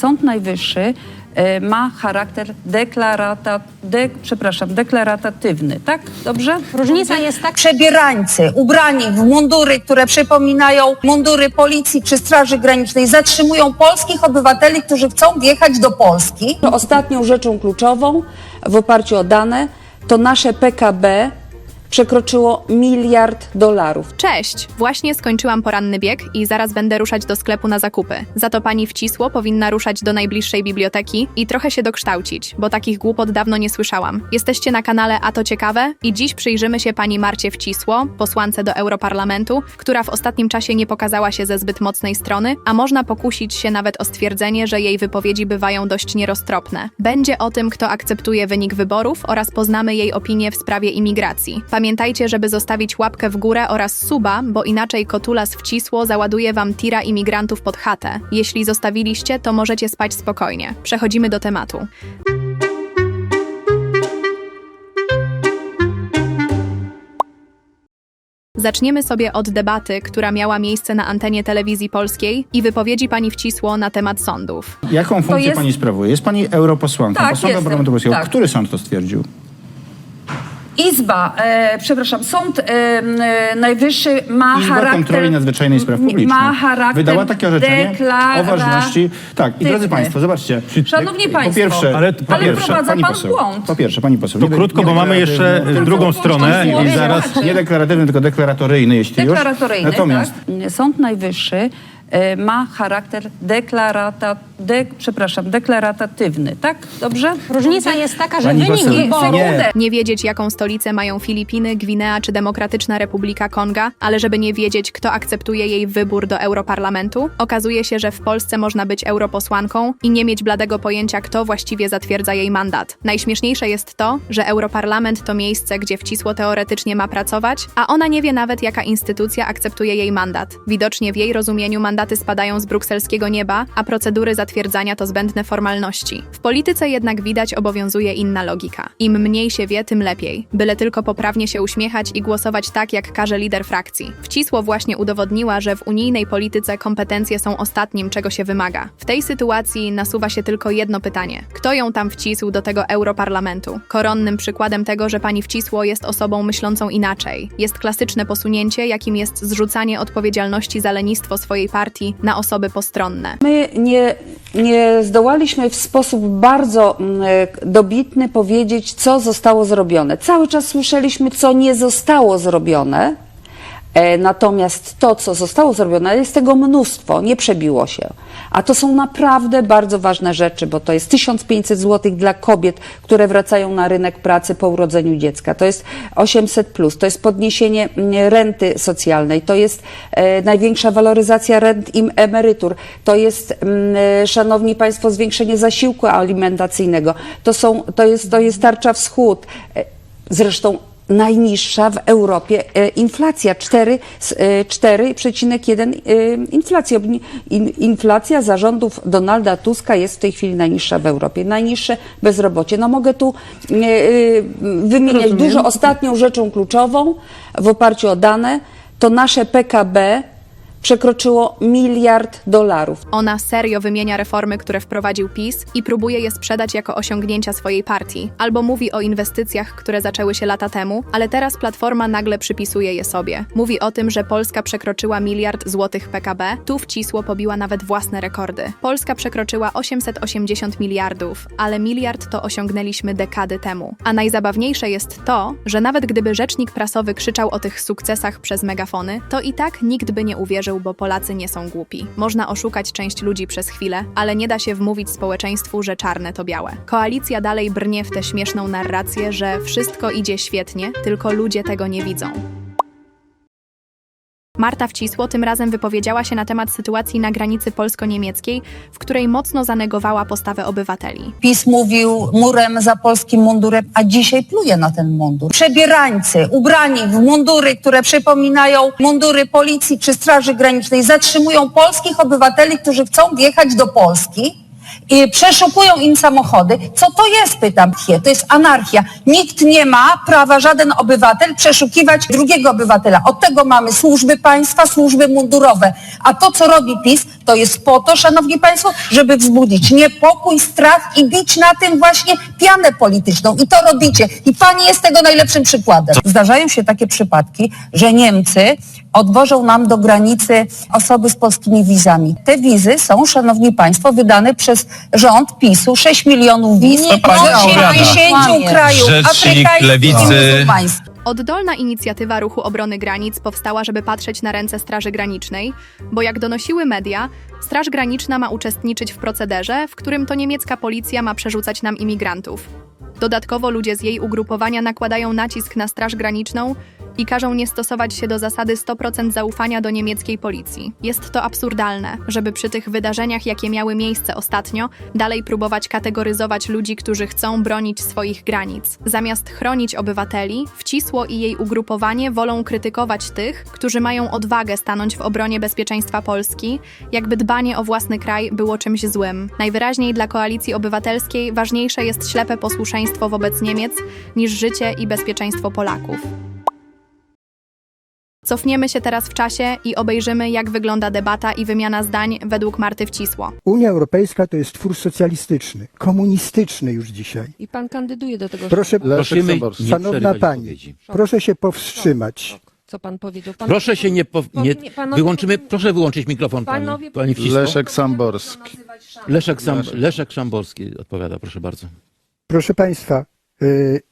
Sąd Najwyższy e, ma charakter deklarata, de, przepraszam, deklaratywny, tak? Dobrze? Różnica jest taka, Przebierańcy ubrani w mundury, które przypominają mundury policji czy Straży Granicznej, zatrzymują polskich obywateli, którzy chcą wjechać do Polski. Ostatnią rzeczą kluczową w oparciu o dane to nasze PKB przekroczyło miliard dolarów. Cześć! Właśnie skończyłam poranny bieg i zaraz będę ruszać do sklepu na zakupy. Za to pani Wcisło powinna ruszać do najbliższej biblioteki i trochę się dokształcić, bo takich głupot dawno nie słyszałam. Jesteście na kanale A to ciekawe i dziś przyjrzymy się pani Marcie Wcisło, posłance do Europarlamentu, która w ostatnim czasie nie pokazała się ze zbyt mocnej strony, a można pokusić się nawet o stwierdzenie, że jej wypowiedzi bywają dość nieroztropne. Będzie o tym, kto akceptuje wynik wyborów oraz poznamy jej opinię w sprawie imigracji. Pamiętajcie, żeby zostawić łapkę w górę oraz suba, bo inaczej Kotulas wcisło załaduje wam tira imigrantów pod chatę. Jeśli zostawiliście, to możecie spać spokojnie. Przechodzimy do tematu. Zaczniemy sobie od debaty, która miała miejsce na antenie telewizji polskiej i wypowiedzi pani Wcisło na temat sądów. Jaką funkcję jest- pani sprawuje? Jest pani europosłanką, Tak, posłanką jestem, Parlamentu Polskiego. tak. Który sąd to stwierdził? Izba, e, przepraszam, Sąd e, e, Najwyższy ma Izba charakter... Kontroli Nadzwyczajnej i Spraw Publicznych. Ma charakter Wydała takie orzeczenie o ważności. Tak, i drodzy. Państwo, zobaczcie. Szanowni Po państwo, pierwsze, ale, po pierwsze, wprowadza pani pan poseł, błąd. Po pierwsze, pani poseł. To nie- krótko, nie bo mamy jeszcze deklaratywny. drugą stronę i zaraz... Nie deklaratywny, tylko deklaratoryjny, jeśli już. Natomiast tak? Sąd Najwyższy e, ma charakter deklarata, de, przepraszam, deklaratywny, tak? Dobrze? różnica jest taka, że Pani wynik poseł, wyborów... nie. Nie wiedzieć, jaką stolicę mają Filipiny, Gwinea czy Demokratyczna Republika Konga, ale żeby nie wiedzieć, kto akceptuje jej wybór do Europarlamentu, okazuje się, że w Polsce można być europosłanką i nie mieć bladego pojęcia, kto właściwie zatwierdza jej mandat. Najśmieszniejsze jest to, że Europarlament to miejsce, gdzie wcisło teoretycznie ma pracować, a ona nie wie nawet, jaka instytucja akceptuje jej mandat. Widocznie w jej rozumieniu mandaty spadają z brukselskiego nieba, a procedury zatwierdzania to zbędne formalności. W polityce jednak widać obowiązuje inna logika. Im mniej się wie, tym lepiej. Byle tylko poprawnie się uśmiechać i głosować tak, jak każe lider frakcji. Wcisło właśnie udowodniła, że w unijnej polityce kompetencje są ostatnim, czego się wymaga. W tej sytuacji nasuwa się tylko jedno pytanie. Kto ją tam wcisł do tego Europarlamentu? Koronnym przykładem tego, że pani Wcisło jest osobą myślącą inaczej. Jest klasyczne posunięcie, jakim jest zrzucanie odpowiedzialności za lenistwo swojej partii na osoby postronne. My nie, nie zdołaliśmy w sposób bardzo mm, e, dobitny powiedzieć, co zostało zrobione. Cały czas słyszeliśmy, co nie zostało zrobione. E, Natomiast to, co zostało zrobione, jest tego mnóstwo, nie przebiło się. A to są naprawdę bardzo ważne rzeczy, bo to jest 1500 zł dla kobiet, które wracają na rynek pracy po urodzeniu dziecka. To jest 800, plus, to jest podniesienie mm, renty socjalnej, to jest e, największa waloryzacja rent i emerytur, to jest, mm, e, szanowni państwo, zwiększenie zasiłku alimentacyjnego, to, są, to, jest, to jest tarcza wschód. Zresztą najniższa w Europie e, inflacja 4, s- e, 4,1 e, inflacji. Obni- in- Inflacja zarządów Donalda Tuska jest w tej chwili najniższa w Europie. Najniższe bezrobocie. No mogę tu e, e, wymieniać dużo. Ostatnią rzeczą kluczową w oparciu o dane to nasze PKB przekroczyło miliard dolarów. Ona serio wymienia reformy, które wprowadził PiS i próbuje je sprzedać jako osiągnięcia swojej partii. Albo mówi o inwestycjach, które zaczęły się lata temu, ale teraz Platforma nagle przypisuje je sobie. Mówi o tym, że Polska przekroczyła miliard złotych PKB, tu wcisło pobiła nawet własne rekordy. Polska przekroczyła 880 miliardów, ale miliard to osiągnęliśmy dekady temu. A najzabawniejsze jest to, że nawet gdyby rzecznik prasowy krzyczał o tych sukcesach przez megafony, to i tak nikt by nie uwierzył, bo Polacy nie są głupi. Można oszukać część ludzi przez chwilę, ale nie da się wmówić społeczeństwu, że czarne to białe. Koalicja dalej brnie w tę śmieszną narrację, że wszystko idzie świetnie, tylko ludzie tego nie widzą. Marta Wcisło tym razem wypowiedziała się na temat sytuacji na granicy polsko-niemieckiej, w której mocno zanegowała postawę obywateli. PiS mówił murem za polskim mundurem, a dzisiaj pluje na ten mundur. Przebierańcy ubrani w mundury, które przypominają mundury policji czy Straży Granicznej, zatrzymują polskich obywateli, którzy chcą wjechać do Polski i przeszukują im samochody. Co to jest, pytam się. To jest anarchia. Nikt nie ma prawa, żaden obywatel, przeszukiwać drugiego obywatela. Od tego mamy służby państwa, służby mundurowe. A to, co robi PiS, To jest po to, szanowni państwo, żeby wzbudzić niepokój, strach i bić na tym właśnie pianę polityczną. I to robicie. I pani jest tego najlepszym przykładem. Zdarzają się takie przypadki, że Niemcy odwożą nam do granicy osoby z polskimi wizami. Te wizy są, szanowni państwo, wydane przez rząd PiSu. 6 milionów wiz Nie, do opowiada. 80 krajów Rzecznik afrykańskich i lewicy. muzułmańskich. Oddolna inicjatywa Ruchu Obrony Granic powstała, żeby patrzeć na ręce Straży Granicznej, bo jak donosiły media, Straż Graniczna ma uczestniczyć w procederze, w którym to niemiecka policja ma przerzucać nam imigrantów. Dodatkowo ludzie z jej ugrupowania nakładają nacisk na Straż Graniczną i każą nie stosować się do zasady 100% zaufania do niemieckiej policji. Jest to absurdalne, żeby przy tych wydarzeniach, jakie miały miejsce ostatnio, dalej próbować kategoryzować ludzi, którzy chcą bronić swoich granic. Zamiast chronić obywateli, wcisło i jej ugrupowanie wolą krytykować tych, którzy mają odwagę stanąć w obronie bezpieczeństwa Polski, jakby dbanie o własny kraj było czymś złym. Najwyraźniej dla koalicji obywatelskiej ważniejsze jest ślepe posłuszeństwo wobec Niemiec niż życie i bezpieczeństwo Polaków. Cofniemy się teraz w czasie i obejrzymy, jak wygląda debata i wymiana zdań według Marty Wcisło. Unia Europejska to jest twór socjalistyczny, komunistyczny już dzisiaj. I pan kandyduje do tego Proszę, Prosimy nie szanowna przerywać pani, wypowiedzi. proszę się powstrzymać. co pan powiedział. Pan, Proszę się nie, po, nie panowie wyłączymy, proszę wyłączyć mikrofon pani, Panowie pani Wcisło. Leszek Samborski. Leszek, Sam, Leszek Szamborski odpowiada, proszę bardzo. Proszę państwa, y,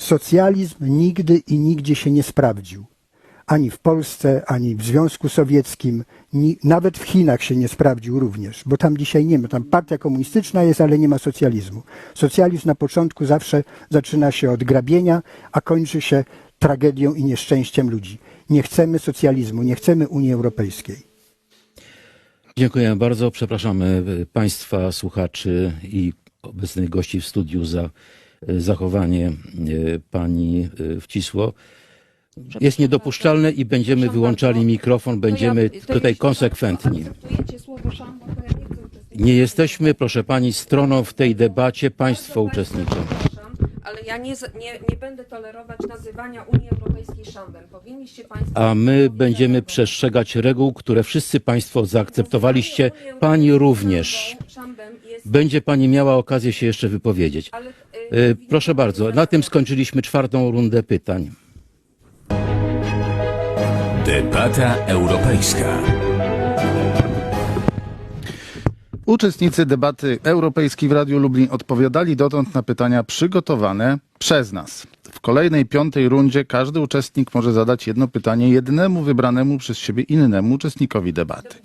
socjalizm nigdy i nigdzie się nie sprawdził. Ani w Polsce, ani w Związku Sowieckim, ni, nawet w Chinach się nie sprawdził również, bo tam dzisiaj nie ma. Tam partia komunistyczna jest, ale nie ma socjalizmu. Socjalizm na początku zawsze zaczyna się od grabienia, a kończy się tragedią i nieszczęściem ludzi. Nie chcemy socjalizmu, nie chcemy Unii Europejskiej. Dziękuję bardzo. Przepraszamy y, Państwa słuchaczy i obecnych gości w studiu za y, zachowanie y, pani Wcisło. Jest niedopuszczalne i będziemy wyłączali mikrofon, będziemy tutaj konsekwentni. Nie jesteśmy, proszę pani, stroną w tej debacie, państwo uczestniczą. Ale ja nie, nie, nie będę tolerować nazywania Unii Europejskiej szambem. Powinniście Państwo... A my będziemy przestrzegać reguł, które wszyscy Państwo zaakceptowaliście, Pani również. Będzie Pani miała okazję się jeszcze wypowiedzieć. Ale, Y, Proszę bardzo, na tym skończyliśmy czwartą rundę pytań. Debata europejska. Uczestnicy debaty europejskiej w Radiu Lublin odpowiadali dotąd na pytania przygotowane przez nas. W kolejnej piątej rundzie każdy uczestnik może zadać jedno pytanie jednemu wybranemu przez siebie innemu uczestnikowi debaty.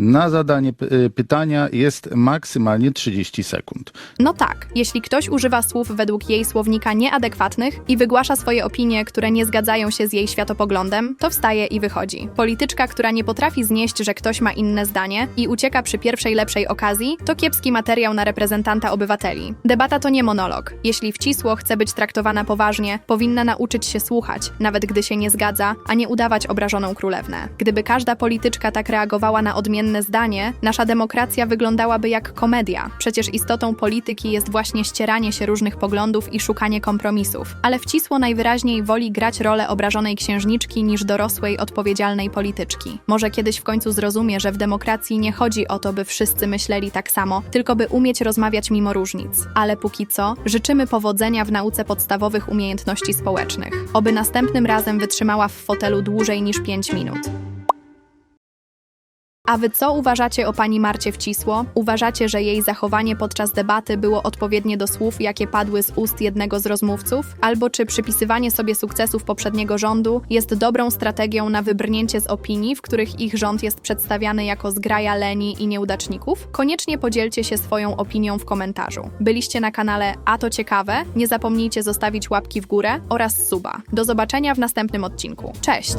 Na zadanie y, pytania jest maksymalnie 30 sekund. No tak, jeśli ktoś używa słów według jej słownika nieadekwatnych i wygłasza swoje opinie, które nie zgadzają się z jej światopoglądem, to wstaje i wychodzi. Polityczka, która nie potrafi znieść, że ktoś ma inne zdanie i ucieka przy pierwszej lepszej okazji, to kiepski materiał na reprezentanta obywateli. Debata to nie monolog. Jeśli wcisło chce być traktowana poważnie, powinna nauczyć się słuchać, nawet gdy się nie zgadza, a nie udawać obrażoną królewnę. Gdyby każda polityczka tak reagowała na zdanie, nasza demokracja wyglądałaby jak komedia. Przecież istotą polityki jest właśnie ścieranie się różnych poglądów i szukanie kompromisów. Ale wcisło najwyraźniej woli grać rolę obrażonej księżniczki niż dorosłej, odpowiedzialnej polityczki. Może kiedyś w końcu zrozumie, że w demokracji nie chodzi o to, by wszyscy myśleli tak samo, tylko by umieć rozmawiać mimo różnic. Ale póki co, życzymy powodzenia w nauce podstawowych umiejętności społecznych. Oby następnym razem wytrzymała w fotelu dłużej niż 5 minut. A wy co uważacie o pani Marcie Wcisło? Uważacie, że jej zachowanie podczas debaty było odpowiednie do słów, jakie padły z ust jednego z rozmówców? Albo czy przypisywanie sobie sukcesów poprzedniego rządu jest dobrą strategią na wybrnięcie z opinii, w których ich rząd jest przedstawiany jako zgraja leni i nieudaczników? Koniecznie podzielcie się swoją opinią w komentarzu. Byliście na kanale A to ciekawe? Nie zapomnijcie zostawić łapki w górę oraz suba. Do zobaczenia w następnym odcinku. Cześć!